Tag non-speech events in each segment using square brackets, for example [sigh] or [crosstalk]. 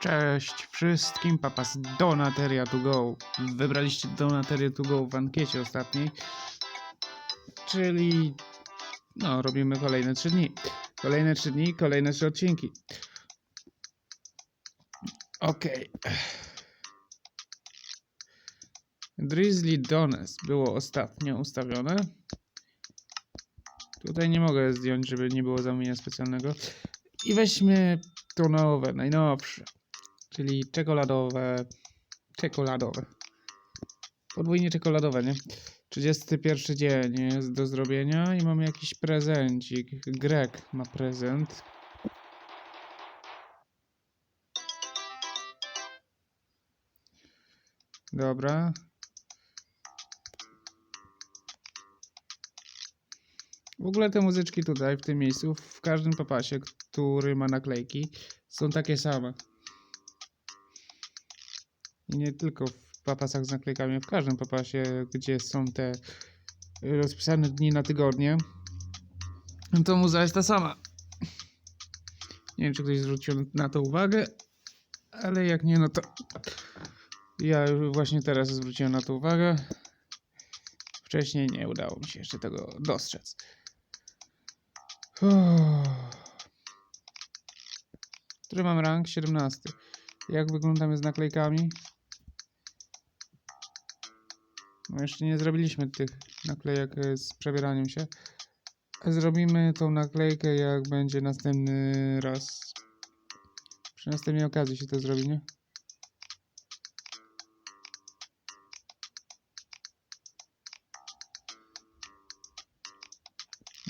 Cześć wszystkim, papa z Donateria to go. Wybraliście Donateria to go w ankiecie ostatniej. Czyli no, robimy kolejne 3 dni. Kolejne 3 dni, kolejne 3 odcinki. Okej. Drizzly Dones było ostatnio ustawione. Tutaj nie mogę zdjąć, żeby nie było zamówienia specjalnego. I weźmy to nowe, najnowsze. Czyli czekoladowe. Czekoladowe. Podwójnie czekoladowe, nie? 31 dzień jest do zrobienia i mamy jakiś prezencik. Greg ma prezent. Dobra. W ogóle te muzyczki tutaj, w tym miejscu, w każdym papasie, który ma naklejki, są takie same. Nie tylko w papasach z naklejkami, w każdym papasie, gdzie są te rozpisane dni na tygodnie, to muza jest ta sama. Nie wiem, czy ktoś zwrócił na to uwagę, ale jak nie, no to ja właśnie teraz zwróciłem na to uwagę. Wcześniej nie udało mi się jeszcze tego dostrzec. Który mam rank? 17. Jak wyglądamy z naklejkami? Jeszcze nie zrobiliśmy tych naklejek e, z przebieraniem się. Zrobimy tą naklejkę jak będzie następny raz. Przy następnej okazji się to zrobi, nie?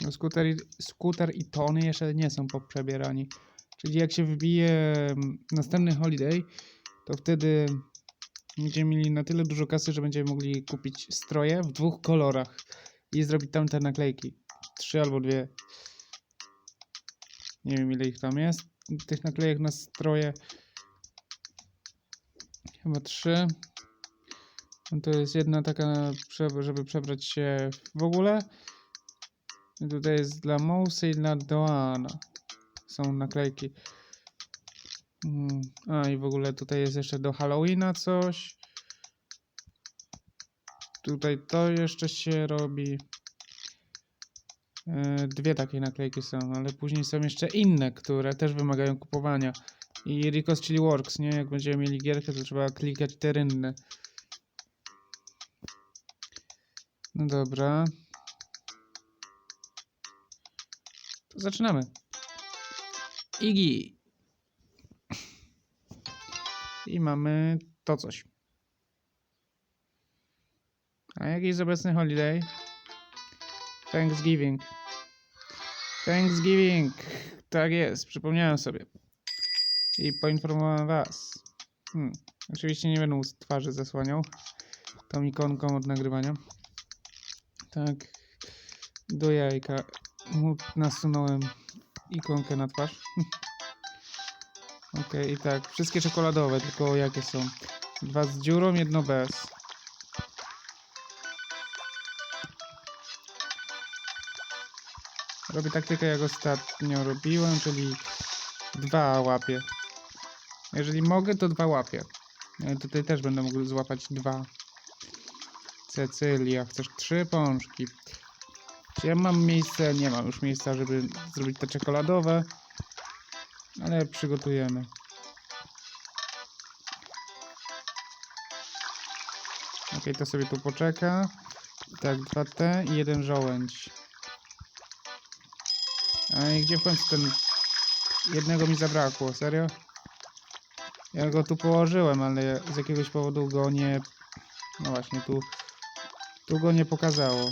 No, skuter, i, skuter i Tony jeszcze nie są poprzebierani. Czyli jak się wbije mm, następny holiday, to wtedy będziemy mieli na tyle dużo kasy, że będziemy mogli kupić stroje w dwóch kolorach i zrobić tam te naklejki. Trzy albo dwie. Nie wiem ile ich tam jest. Tych naklejek na stroje. Chyba trzy. No to jest jedna taka, żeby przebrać się w ogóle. I tutaj jest dla Mousy i dla Doana. Są naklejki. Mm, A i w ogóle tutaj jest jeszcze do Halloweena coś. Tutaj to jeszcze się robi. E, Dwie takie naklejki są, ale później są jeszcze inne, które też wymagają kupowania. I Ricos Chili Works, nie? Jak będziemy mieli gierkę, to trzeba klikać te rynne. No dobra. To zaczynamy. Igi. I mamy to coś. A jaki jest obecny holiday? Thanksgiving. Thanksgiving. Tak jest, przypomniałem sobie. I poinformowałem was. Hmm. Oczywiście nie będę twarzy zasłaniał tą ikonką od nagrywania. Tak. Do jajka nasunąłem ikonkę na twarz. [laughs] Okej, i tak. Wszystkie czekoladowe, tylko jakie są? Dwa z dziurą, jedno bez. Robię taktykę jak ostatnio robiłem, czyli dwa łapię. Jeżeli mogę, to dwa łapię. Ja tutaj też będę mógł złapać dwa. Cecylia, chcesz trzy pączki. Czy ja mam miejsce? Nie mam już miejsca, żeby zrobić te czekoladowe. Ale przygotujemy. Ok, to sobie tu poczeka. Tak, dwa te i jeden żołędź. A i gdzie w końcu ten... Jednego mi zabrakło, serio? Ja go tu położyłem, ale z jakiegoś powodu go nie... No właśnie, tu... Tu go nie pokazało.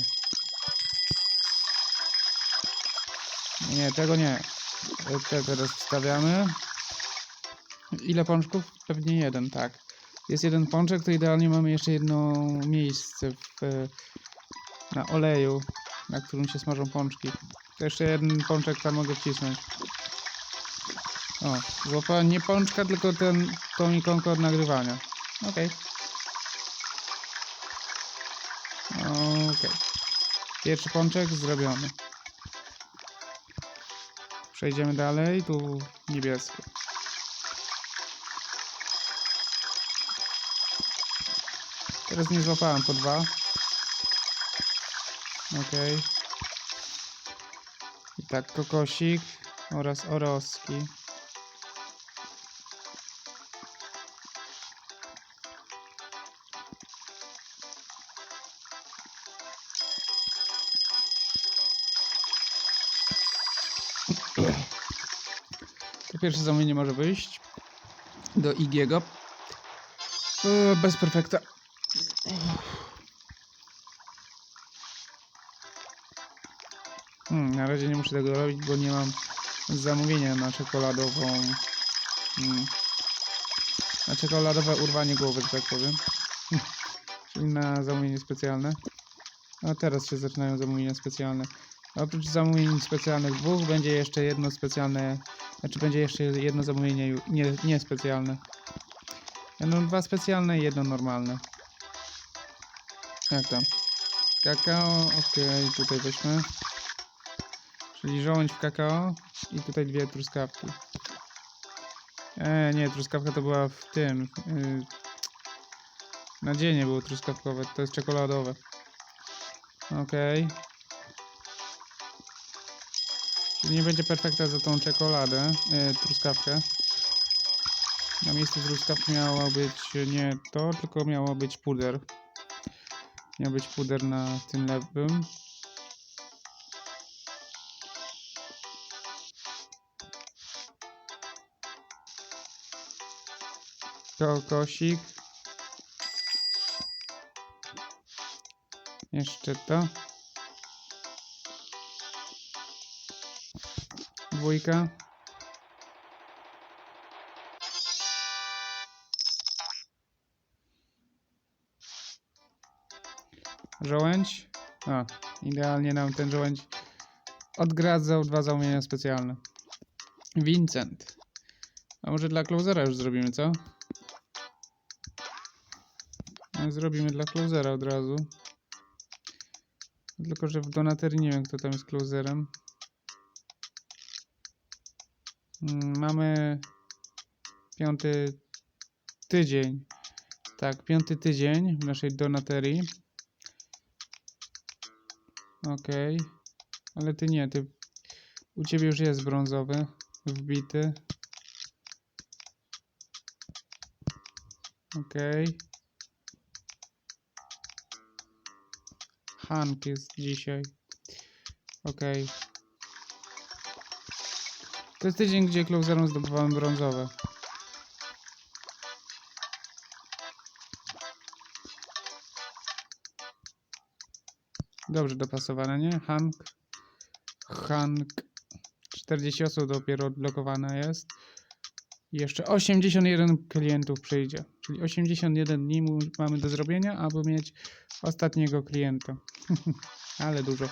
Nie, tego nie. Te teraz. Ile pączków? Pewnie jeden, tak. Jest jeden pączek, to idealnie mamy jeszcze jedno miejsce w, e, na oleju, na którym się smażą pączki. To jeszcze jeden pączek tam mogę wcisnąć. O, złapałem nie pączka, tylko ten, tą ikonkę od nagrywania. Okej. Okej. Pierwszy pączek zrobiony. Przejdziemy dalej, tu niebieskie. Teraz nie złapałem po dwa. OK. I tak kokosik oraz oroski. To pierwsze zamówienie może wyjść do Igiego. E, Bez perfekta. Hmm, na razie nie muszę tego robić, bo nie mam zamówienia na czekoladową. Hmm, na czekoladowe urwanie głowy, że tak powiem. [laughs] Czyli na zamówienie specjalne. A teraz się zaczynają zamówienia specjalne. Oprócz zamówień specjalnych dwóch będzie jeszcze jedno specjalne, znaczy będzie jeszcze jedno zamówienie nie, niespecjalne. Będą dwa specjalne i jedno normalne. Jak tam? Kakao, okej, tutaj weźmy. Czyli żołądź w kakao i tutaj dwie truskawki. E, nie, truskawka to była w tym. Yy, nadzienie było truskawkowe, to jest czekoladowe. Okej. Nie będzie perfekta za tą czekoladę, yy, truskawkę. Na miejscu truskawki miało być nie to, tylko miało być puder. Miał być puder na tym lewym. Kokosik. Jeszcze to. Dwójka. Żołędź. A, idealnie nam ten żołędź odgradzał dwa zamówienia specjalne. Vincent. A może dla closera już zrobimy, co? No, Zrobimy dla closera od razu. Tylko, że w donaterii nie wiem, kto tam jest closerem. Mamy piąty tydzień. Tak, piąty tydzień w naszej donaterii. Okej. Ale ty nie, ty... U ciebie już jest brązowy. Wbity. Okej. Hank jest dzisiaj. Okej. To jest tydzień, gdzie closerom zdobywałem brązowe. Dobrze dopasowane, nie? Hank. Hank. 40 osób dopiero odblokowane jest. I jeszcze 81 klientów przyjdzie. Czyli 81 dni mamy do zrobienia, aby mieć ostatniego klienta. [laughs] Ale dużo.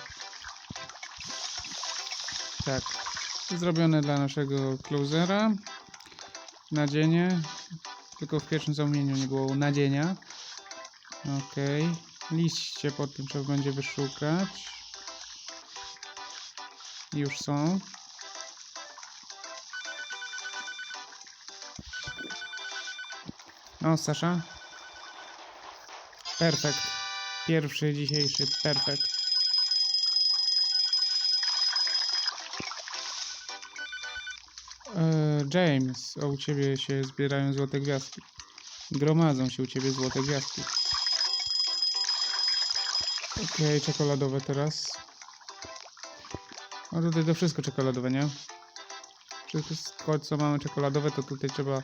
Tak. Zrobione dla naszego closera. Nadzienie. Tylko w pierwszym zamówieniu nie było nadzienia. Okej. Liście pod tym trzeba będzie wyszukać. Już są. No, Sasza. Perfekt. Pierwszy dzisiejszy perfekt. James, o u ciebie się zbierają złote gwiazdki. Gromadzą się u ciebie złote gwiazdki. Okej, czekoladowe teraz. No tutaj to wszystko czekoladowe, nie? Wszystko co mamy czekoladowe to tutaj trzeba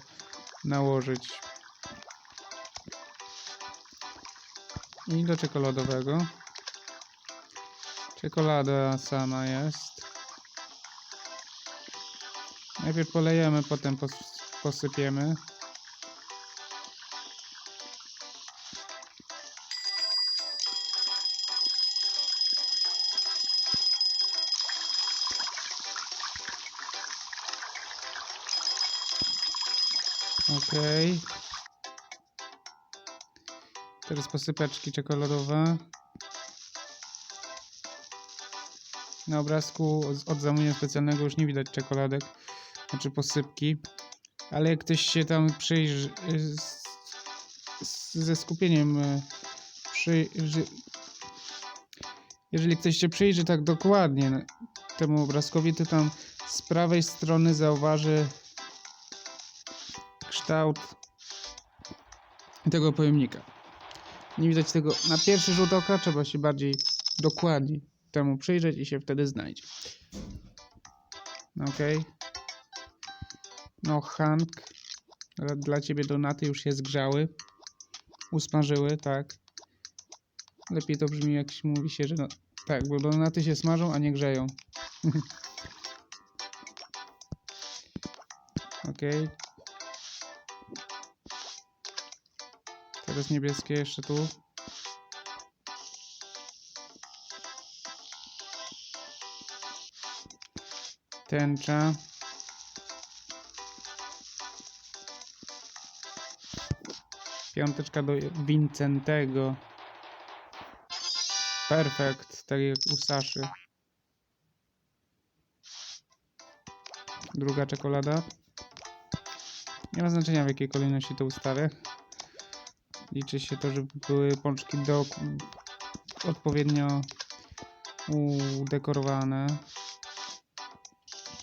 nałożyć. I do czekoladowego. Czekolada sama jest. Najpierw polejemy, potem pos posypiemy. Okej. Teraz posypeczki czekoladowe. Na obrazku od zamówienia specjalnego już nie widać czekoladek, znaczy posypki. Ale jak ktoś się tam przyjrzy z, z, ze skupieniem y, przyjrzy... Jeżeli ktoś się przyjrzy tak dokładnie temu obrazkowi, to tam z prawej strony zauważy kształt tego pojemnika. Nie widać tego na pierwszy rzut oka, trzeba się bardziej dokładnie temu przyjrzeć i się wtedy znajdzie. Ok. No, Hank. Dla- ciebie donaty już się zgrzały. Usmażyły, tak. Lepiej to brzmi, jak się mówi się, że no, tak, bo donaty się smażą, a nie grzeją. [laughs] ok. Teraz niebieskie jeszcze tu. Tęcza. Piąteczka do Vincentego. Perfekt, tak jak u Saszy. Druga czekolada. Nie ma znaczenia w jakiej kolejności to ustawię. Liczy się to, żeby były pączki do, odpowiednio udekorowane.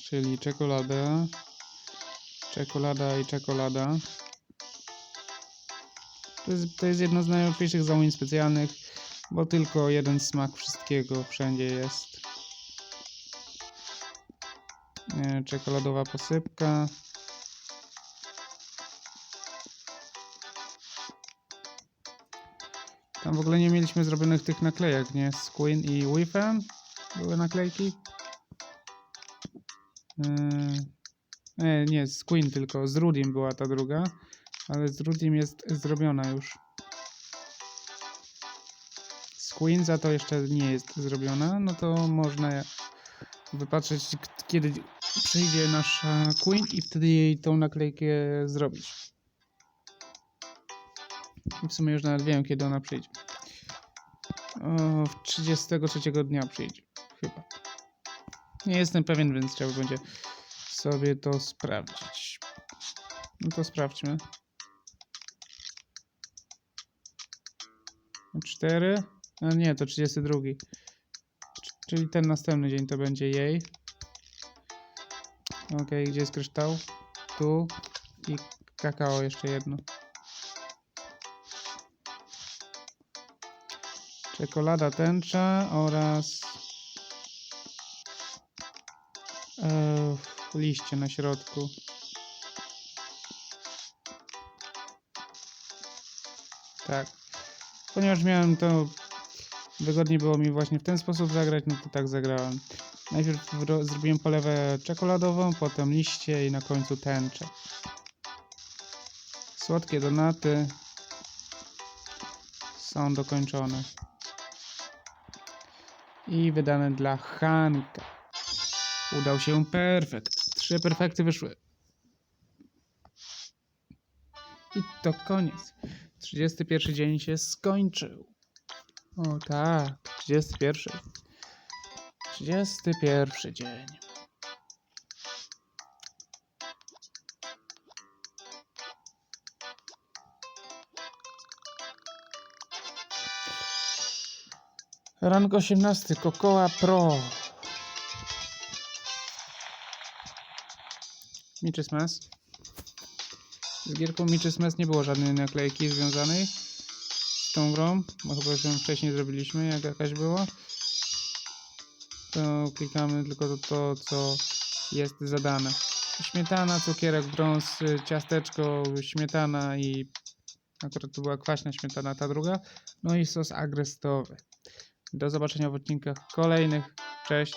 Czyli czekolada, czekolada i czekolada. To jest, to jest jedno z najłatwiejszych zamówień specjalnych, bo tylko jeden smak wszystkiego wszędzie jest. E, Czekoladowa posypka. Tam w ogóle nie mieliśmy zrobionych tych naklejek, nie? Z Queen i Wifem były naklejki. Yy, Nie, z Queen tylko, z Rudim była ta druga, ale z Rudim jest zrobiona już. Z Queen za to jeszcze nie jest zrobiona, no to można wypatrzeć kiedy przyjdzie nasza Queen i wtedy jej tą naklejkę zrobić. I w sumie już nawet wiem kiedy ona przyjdzie. O, w 33 dnia przyjdzie, chyba. Nie jestem pewien, więc trzeba będzie sobie to sprawdzić. No to sprawdźmy. 4. A nie, to 32. C- Czyli ten następny dzień to będzie jej. Ok, gdzie jest kryształ? Tu. I kakao jeszcze jedno. Czekolada tęcza oraz e, liście na środku. Tak. Ponieważ miałem to wygodnie było mi właśnie w ten sposób zagrać, no to tak zagrałem. Najpierw zrobiłem polewę czekoladową, potem liście i na końcu tęczę. Słodkie donaty są dokończone. I wydane dla Hanka. Udał się perfekt. Trzy perfekty wyszły. I to koniec. 31 dzień się skończył. O tak, 31. 31 dzień. Rank 18, Cocoa Pro. Miczy Mess. Z gierką Miczy Mess nie było żadnej naklejki związanej z tą grą, bo chyba już ją wcześniej zrobiliśmy, jak jakaś była. To klikamy tylko to, to co jest zadane. Śmietana, cukierek, brąz, ciasteczko, śmietana i akurat to była kwaśna śmietana, ta druga. No i sos agrestowy. Do zobaczenia w odcinkach kolejnych. Cześć.